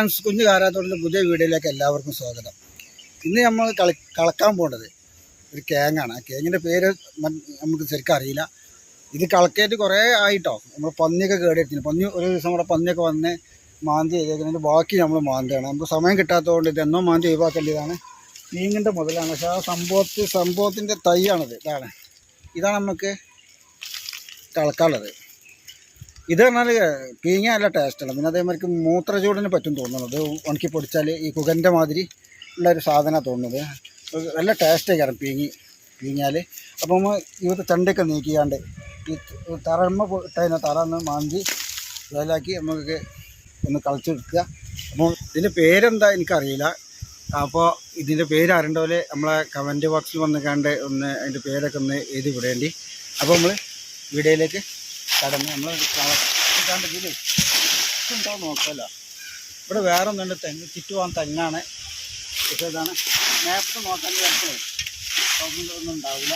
Friends കുഞ്ഞു കാരാത്തോടിന്റെ പുതിയ വീഡിയോയിലേക്ക് എല്ലാവർക്കും സ്വാഗതം. ഇന്ന് നമ്മൾ കളി കളക്കാൻ പോണത് ഒരു കേങ്ങാണ്. ആ കേങ്ങിന്റെ പേര് നമുക്ക് ശരിക്കും അറിയില്ല. ഇത് കളക്കേറ്റ് കുറേ ആയിട്ടോ? നമ്മൾ പന്നിയൊക്കെ കേടെടുത്തില്ല പന്നി ഒരു ദിവസം നമ്മുടെ പന്നിയൊക്കെ വന്ന് മാന്തി ചെയ്തേക്കുന്നതിന്റെ ബാക്കി നമ്മൾ മാന്തിയാണ്. നമുക്ക് സമയം കിട്ടാത്തതുകൊണ്ട് ഇത് എന്നോ മാന്തി ഒഴിവാക്കേണ്ടതാണ്. മീങ്ങിന്റെ മുതലാണ്. പക്ഷേ ആ സംഭവത്തിൽ സംഭവത്തിന്റെ തൈയാണിത്. ഇതാണ്. ഇതാണ് നമുക്ക് കളക്കാനുള്ളത്. ഇത് പറഞ്ഞാൽ പീങ്ങ നല്ല ടേസ്റ്റാണ് പിന്നെ അതേമാതിരിക്ക് മൂത്രചൂടിന് പറ്റും തോന്നുന്നത്. ഉണക്കി പൊടിച്ചാൽ ഈ കുകന്റെ മാതിരി ഉള്ള ഒരു സാധനമാണ് തോന്നുന്നത്. നല്ല ടേസ്റ്റ് കാരണം പീങ്ങി പീങ്ങിയാൽ അപ്പം ഇവിടുത്തെ ചണ്ടയൊക്കെ നീക്കിയാണ്ട് ഈ തറമ്മ ഇട്ടതിനെ തറ ഒന്ന് മാന്തി വേലാക്കി നമുക്ക് ഒന്ന് കളിച്ചെടുക്കുക. അപ്പോൾ ഇതിന്റെ പേരെന്താ എനിക്കറിയില്ല. അപ്പോൾ ഇതിന്റെ പേര് അറിയേണ്ട പോലെ നമ്മളെ കമന്റ് ബോക്സിൽ വന്ന് കണ്ട് ഒന്ന് അതിന്റെ പേരൊക്കെ ഒന്ന് എഴുതി വിടേണ്ടി. അപ്പോൾ നമ്മൾ വീഡിയോയിലേക്ക് കടന്ന് നമ്മൾ കണ്ട് ഇതിൽ ഉണ്ടോ നോക്കല്ല. ഇവിടെ വേറെ ഒന്നുണ്ട് തെങ്ങ് ചുറ്റുപോകാൻ തെങ്ങാണ്. പക്ഷേ ഇതാണ് നേരത്തെ നോക്കാൻ ചിലപ്പോൾ ഒന്നും ഉണ്ടാവില്ല.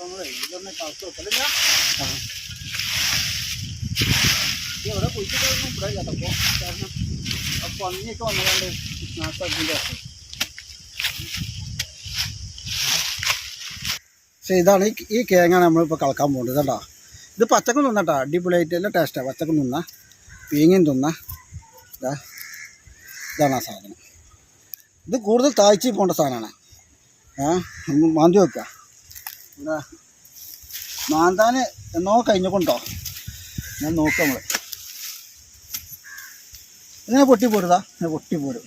നമ്മൾ ഇതൊന്ന് കളച്ച് വെക്കലില്ല ഇവിടെ കുഴിച്ചിട്ടൊന്നും ഇവിടെ കേട്ടപ്പോൾ കാരണം ആ പന്നിയൊക്കെ വന്നതുകൊണ്ട് നാട്ടാക്കിന്റെ പക്ഷേ ഇതാണ് ഈ ഈ നമ്മളിപ്പോൾ കളക്കാൻ പോകുന്നത് കേട്ടോ. ഇത് പച്ചക്കും തിന്നട്ടോ അടിപൊളിയായിട്ട് എല്ലാം ടേസ്റ്റാണ് പച്ചക്കും തിന്ന. പീങ്ങയും തിന്ന. ഇതാ ഇതാണ് ആ സാധനം. ഇത് കൂടുതൽ താഴ്ചയിൽ പോകേണ്ട സാധനമാണ്. ഏ മാന്തി വെക്കുക എന്താ മാന്താൻ എന്നോ കഴിഞ്ഞുകൊണ്ടോ ഞാൻ നോക്കാം നമ്മൾ ഇങ്ങനെ പൊട്ടിപ്പോരുതാ. ഇങ്ങനെ പൊട്ടിപ്പോരും.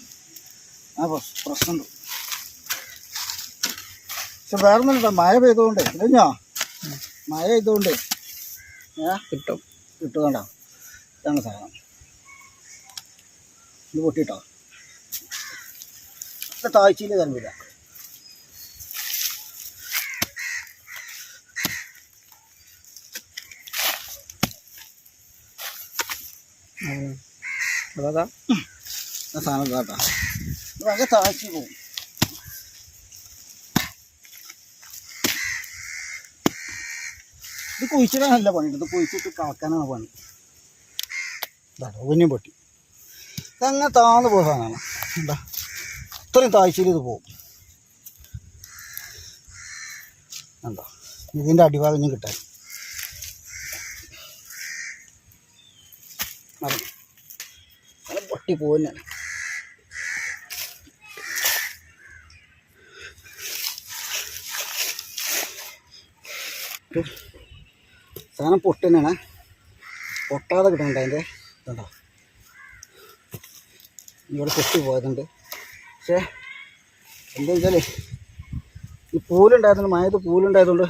ആ പ്രശ്- പ്രശ്നമുണ്ട് പക്ഷെ വേറെ ഒന്നുമില്ല മഴ പെയ്തുകൊണ്ട് കഴിഞ്ഞോ? മഴ പെയ്തുകൊണ്ട് ഏ? കിട്ടും. കിട്ടുകണ്ടോ ഇതാണ് സാധനം. ഇത് പൊട്ടിട്ടോ? താഴ്ചയിൽ തരമില്ല അതാ. സാധനം കേട്ടോ. അത് താഴ്ച പോകും. ഇത് കുഴിച്ചിടാനല്ല പണി ഇത് കുഴിച്ചിട്ട് കളക്കാനാണ് പണി. ഇതാട്ടോ പൊട്ടി. ഇതങ്ങനെ താന്ന് പോയ സാധനമാണ്. എന്താ ഇത്രയും താഴ്ചയിൽ ഇത് പോകും. എന്താ ഇതിന്റെ അടിഭാഗം ഞാൻ കിട്ടാൻ. അത് പൊട്ടി പോകുന്ന സാധനം പൊട്ടുന്നതാണ്. പൊട്ടാതെ കിട്ടുന്നുണ്ട് അതിന്റെ. കണ്ടോ? ഇവിടെ പൊട്ടി പോയതുണ്ട്. പക്ഷേ എന്താ വെച്ചാൽ ഈ പൂലുണ്ടായതുകൊണ്ട് മഴയത്ത് പൂലുണ്ടായതുകൊണ്ട്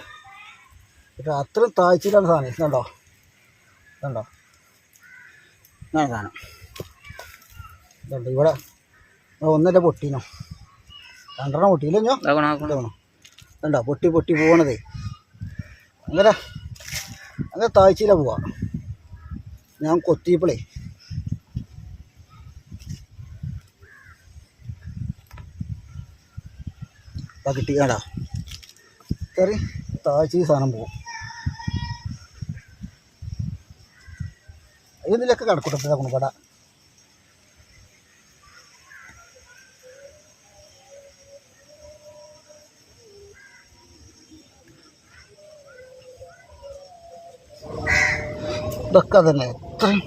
ഇത് അത്രയും താഴ്ചയിലാണ് സാധനം. ഇതുണ്ടോ ഇതുണ്ടോ ഇതാണ് സാധനം. ഇതുണ്ട്. ഇവിടെ ഒന്നല്ല പൊട്ടീനോ? രണ്ടെണ്ണം പൊട്ടിയില്ലോ ഇതുണ്ടോ പൊട്ടി പൊട്ടി പോകണതേ അങ്ങനെ അങ്ങനെ താഴ്ചയിലാണ് പോവാ. ഞാൻ കൊത്തിയപ്പോളേ. കിട്ടി കണ്ടാ? കയറി താഴ്ചയിൽ സാധനം പോകും ഇതിലൊക്കെ കടക്കൂട്ടത്തിലാക്കണം കുണുപട ഇതൊക്കെ തന്നെ. എത്രയും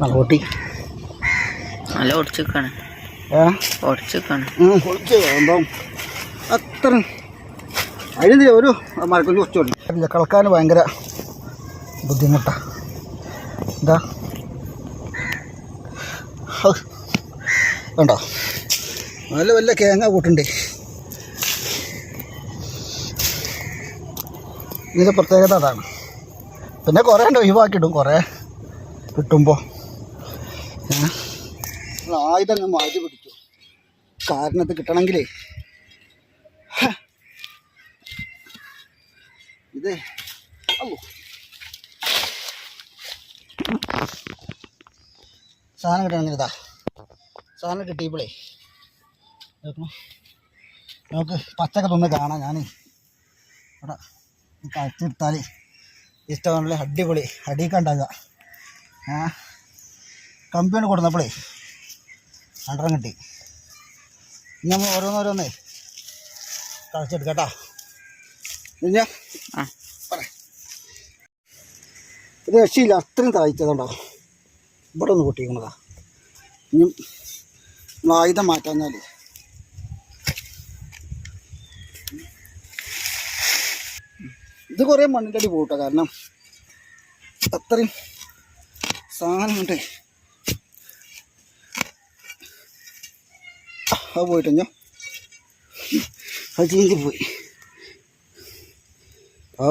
നല്ല നല്ല ഉം, പൊളിച്ച് എന്താ അത്ര അതിന് ഒരു മരക്കൊല്ലി കുറച്ച് കളക്കാൻ ഭയങ്കര ബുദ്ധിമുട്ടാ. എന്താ വേണ്ട? നല്ല വല്ല കേങ്ങ കൂട്ടുണ്ടേ? ഇതിന്റെ പ്രത്യേകത അതാണ്. പിന്നെ കുറേ ഉണ്ട് ഒഴിവാക്കിയിടും കുറേ കിട്ടുമ്പോൾ ആയുധങ്ങൾ മാറ്റി പിടിച്ചു. കാരണത്ത് കിട്ടണമെങ്കിലേ. ഹ. ഇത്. സാധനം കിട്ടണമെങ്കിൽ ഇതാ. സാധനം കിട്ടിയപ്പോഴേ നമുക്ക് പച്ചക്ക തിന്ന് കാണാം ഞാൻ കളിച്ചെടുത്താൽ ഇഷ്ടമാണല്ലേ അടിപൊളി. അടിയൊക്കെ ഉണ്ടാകുക ആ കമ്പിയാണ് കൊടുന്നപ്പോളേ അണ്ടറം കിട്ടി. ഇനി നമ്മൾ ഓരോന്നോരോന്നേ കളിച്ചെടുക്കട്ടാ കേട്ടോ. പിന്നെ ആ. ഇത് രക്ഷയില്ല അത്രയും താഴ്ചതുണ്ടോ ഇവിടെ ഒന്ന് പൊട്ടിക്കണതാ. ഇനി നമ്മൾ ആയുധം മാറ്റാഞ്ഞാൽ ഇത് കുറേ മണ്ണിന്റെ അടി പോകട്ടോ കാരണം അത്രയും സാധനം ഉണ്ട് അത് പോയിട്ടോ അത് ചീന്തി പോയി. ആ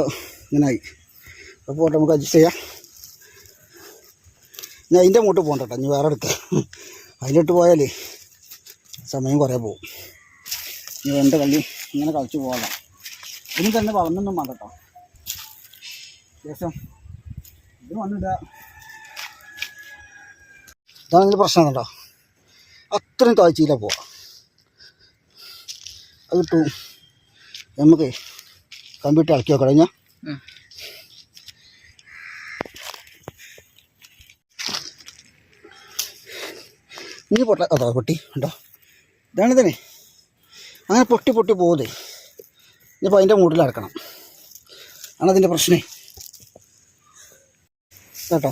ഇങ്ങനായി. അപ്പോൾ പോട്ടെ നമുക്ക് അഡ്ജസ്റ്റ് ചെയ്യാം. ഞാൻ അതിന്റെ അങ്ങോട്ട് പോകണ്ട കേട്ടോ ഇനി വേറെ എടുക്കാം അതിലിട്ട് പോയാലേ സമയം കുറേ പോകും ഇനി രണ്ട് കള്ളി ഇങ്ങനെ കളിച്ച് പോകാം. ഇനി തന്നെ വളർന്നൊന്നും വേണ്ട കേട്ടോ. ശേഷം ഇത് വന്നിടുക ഇതാണ് ഇതിന്റെ പ്രശ്നം കേട്ടോ അത്രയും താഴ്ചയില്ല പോവാം. അത് കിട്ടും. നമുക്ക് കമ്പ്യൂട്ടർ ഇളക്കി വെക്കണം ഞാൻ. ഇനി പൊട്ട അതാ പൊട്ടി. ഉണ്ടോ ഇതാണ് തന്നെ. അങ്ങനെ പൊട്ടി പൊട്ടി പോകുന്നേ ഇനിയിപ്പോൾ അതിന്റെ മൂട്ടിൽ ആണതിന്റെ പ്രശ്നേ. കേട്ടോ.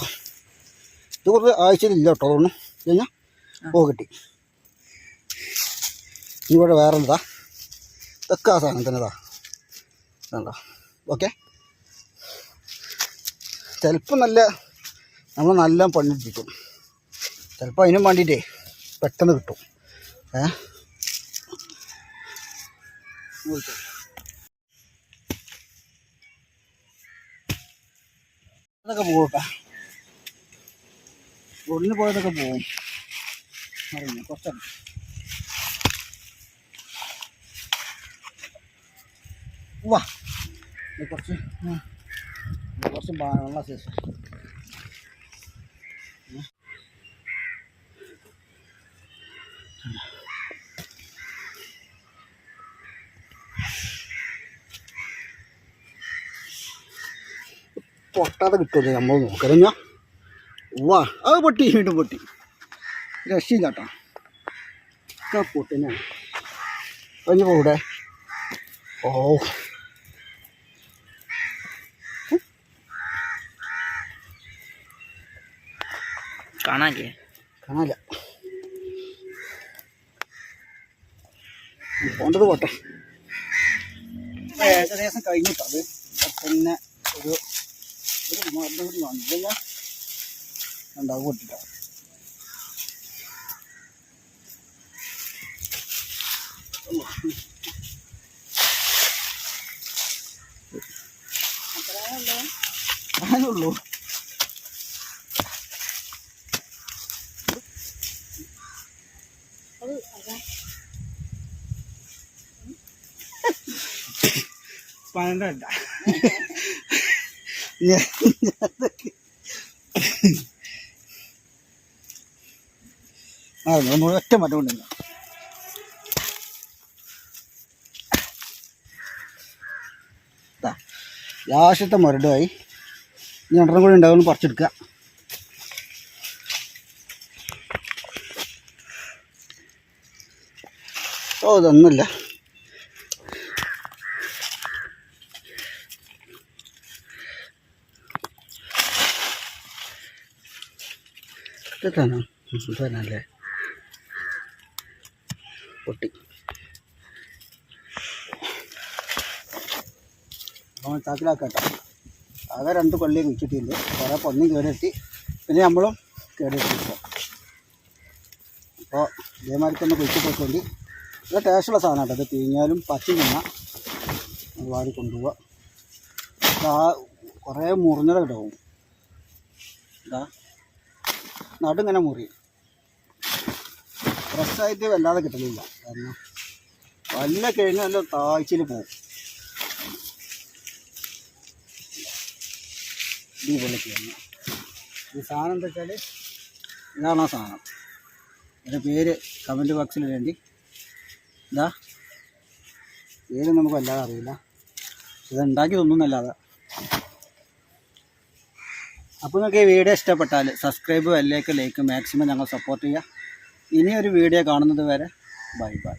ഇത് കുറച്ച് ആഴ്ചയിലില്ല കേട്ടോ തോന്നുന്നു കഴിഞ്ഞാൽ ഓ കിട്ടി. ഇവിടെ വേറെ എന്താ ഇതൊക്കെ ആ സാധനം തന്നെ ഇതാ. കണ്ടോ ഓക്കെ. ചിലപ്പോൾ നല്ല നമ്മൾ നല്ല പണിയിട്ടിരിക്കും ചിലപ്പോൾ അതിനും വേണ്ടിയിട്ടേ പെട്ടെന്ന് കിട്ടും. ഏ. അതൊക്കെ പോകട്ടെ റോഡിന് പോയതൊക്കെ പോവും. അറിയില്ല കുറച്ചറിയാം വാ കുറച്ച് കുറച്ച് വെള്ള സൈസ് പൊട്ടാതെ കിട്ടുമല്ലോ നമ്മൾ നോക്കറിഞ്ഞ വാ അത് പൊട്ടി വീണ്ടും പൊട്ടി. രക്ഷയില്ല കേട്ടോ. ഒക്കെ പൊട്ടിനാണ് കഴിഞ്ഞ് പോകൂടെ ഓ. കാണാനില്ലേ? കാണില്ല പോണ്ടത് പോട്ടെ. ഏകദേശം കഴിഞ്ഞിട്ടത് പിന്നെ ഒരു ഒരു കൂടി വന്നില്ല. ഉണ്ടാവും പൊട്ടിട്ടോ അതിനുള്ളൂ പന്ത്രണ്ട ആ നമ്മൾ ഒറ്റ മറ്റം കൊണ്ടില്ല ലാസ്റ്റത്തെ മുരടുമായി ഇനി രണ്ടെണ്ണം കൂടി ഉണ്ടാവും പറിച്ചെടുക്കുക. ഓ ഇതൊന്നുമില്ല. ഇതാണ് ഇതല്ലേ പൊട്ടി. അപ്പോൾ ചാക്കിലാക്കട്ടോ. ആകെ രണ്ട് കൊല്ലി കുഴിച്ചിട്ടില്ല കുറേ പൊന്നും കേടെത്തി പിന്നെ നമ്മളും കേടെത്തില്ല അപ്പോൾ ഇതേമാതിരി തന്നെ കുഴിച്ചു വെച്ചോണ്ടി ഇത് ടേസ്റ്റുള്ള സാധനമാണ് അത് തീഞ്ഞാലും പച്ച തിന്നാം. വാരി കൊണ്ടുപോവുക ആ കുറേ മുറിഞ്ഞത് കിട്ടാവും ഇതാ നടുങ്ങനെ മുറി. ഫ്രഷായിട്ട് വല്ലാതെ കിട്ടുന്നില്ല കാരണം വല്ല കിഴങ്ങ് നല്ല താഴ്ചയിൽ പോകും. ഇതേപോലെയൊക്കെയാണ് ഈ സാധനം എന്താ വെച്ചാൽ ഇതാണ് ആ സാധനം. എന്റെ പേര് കമന്റ് ബോക്സിൽ വേണ്ടി ഇതാ. പേര് നമുക്ക് വല്ലാതെ അറിയില്ല. ഇത് ഉണ്ടാക്കി തന്നല്ലാതെ അപ്പോൾ നിങ്ങൾക്ക് ഈ വീഡിയോ ഇഷ്ടപ്പെട്ടാൽ സബ്സ്ക്രൈബ് വലിലേക്ക് ലൈക്ക് മാക്സിമം ഞങ്ങൾ സപ്പോർട്ട് ചെയ്യുക ഇനിയൊരു വീഡിയോ കാണുന്നത് വരെ ബൈ ബൈ.